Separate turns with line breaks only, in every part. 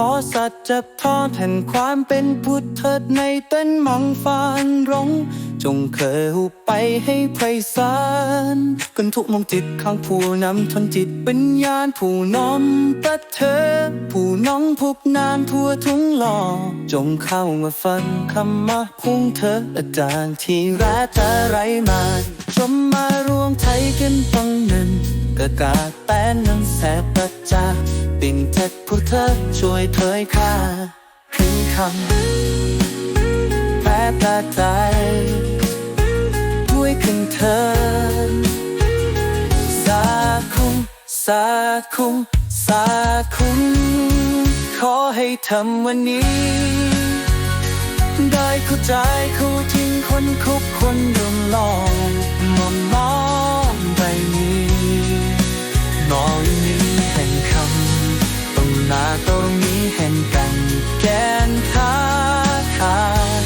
ขอสัจะทอดแห่งความเป็นพุทธเถิดในเต้นมังฟานรงจงเคยหุบไปให้ไพศาลกันทุกมองจิตข้างผู้นำทนจิตปัญญาณผู้น้อมประเธอ ผู้น้องพบนานทั่วทุ่งหล่อ จงเข้ามาฟังคำมาพุ่งเธออาจารย์ที่รักจะไรมาจมมารวมไทยกันฟังหนึ่ง กะกาแต้นนั้นแสบประจาปิ่นเท็ดผู้เธอช่วยเผยค่าคืนคำแพ้ตาใจด้วยคืนเธอ สาคุ้มสาคุ้มสาคุ้มขอให้ทำวันนี้ ได้เข้าใจเขาทิ้งคนคุกคนยมลองมอมมอง หน้าตรงนี้แห่งกันแกนท้าทาย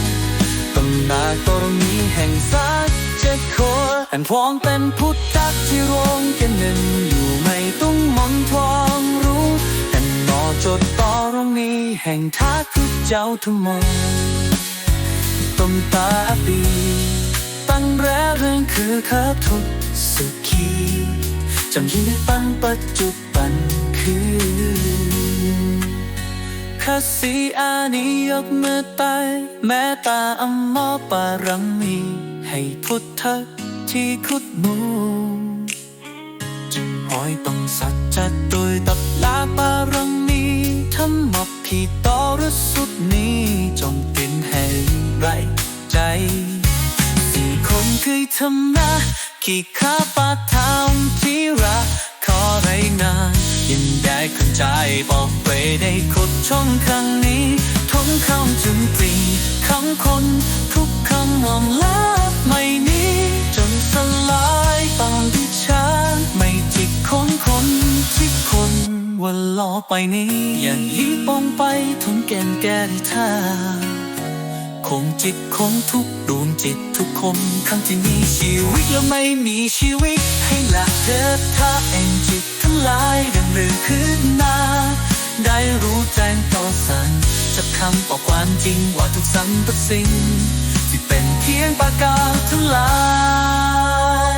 ตรงหน้าตรงนี้แห่งสัจเจ็ดโคอันพองเป็นพุทธักที่รวงกันหนึ่งอยู่ไม่ต้องมนทองรู้แต่นอจดต่อตรงนี้แห่งท้าคือเจ้าทั้งหมต้มตาปีตั้งแรกเรื่องคือข้าทุกสุขีจำยินได้ปังปัจจุบัน ข้าสีอานิยกมือตายแม้ตาอัมอปารังมี ให้พุทธที่คุดมูจึงหอยต้องสัจจะโดยตับลาปารังมีทำมาพีต่อรสุดนี้จงเป็นแห่ไรใจสี่คนเคยทำนะขี่ข้าปาทาที่รักขอไรนาน ยินได้ข้าใจบอกไปได้คดช่องครั้งนี้ทงคำจึงปรีคำคน ทุกคำมองลับไม่นี้ จนสลายตามดิฉันไม่จิกคนคนที่คนวันลอไปนี้ อย่างนี้ปองไปทนแก่นแก่ที่ท่าคงจิตคงทุกดวงจิตทุกคนทั้งที่มีชีวิตและไม่มีชีวิต ให้หลักเธอถ้าเองจิตทั้งหลาย ขึ้นมา ได้รู้แจ้งต่อสันจะคำบอกความจริงว่าทุกสรรพสิ่ง ที่เป็นเพียงปากกาทั้งหลา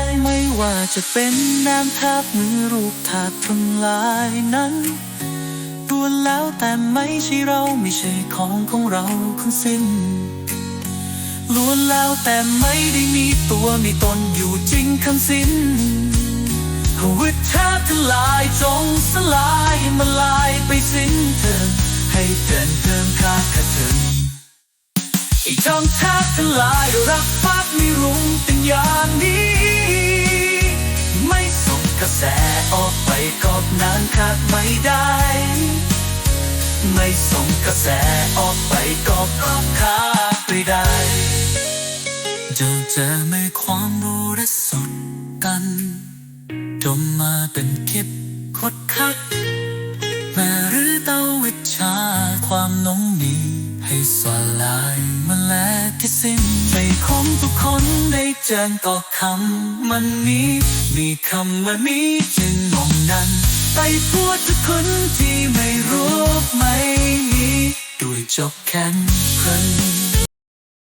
ยไม่ว่าจะเป็นน้ำทับมือรูปถาดทั้งหลายนั้นล้วนแล้วแต่ไม่ใช่เราไม่ใช่ของของเราทั้งสิ้นล้วนแล้วแต่ไม่ได้มีตัวมีตนอยู่จริงทั้งสิ้นวิชาทั้งหลายจง สลายมาลายไปสิ้นเถิดให้เดินเดินข้าขถึงไอ้จอมชาติทั้งหลายรักฟากไม่รุงเป็นอย่างนี้ ไม่ส่งกระแสออกไปกอบนานขาดไม่ได้ ไม่ส่งกระแสออกไปก็เพราะขาดไม่ได้จอเจอไม่ความรู้และสดกันจมมาเป็นคิด ดคัก แม่หรือเต้าวิชาความน้องมีให้สลายมาแลที่สิ้นใจของทุกคนได้แจ้งต่อคำมันนี้ มีคำว่านี้จึงงงนั้นไปทั่วทุกคนที่ไม่รู้ไม่มีด้วยจบแค่นเพิ่น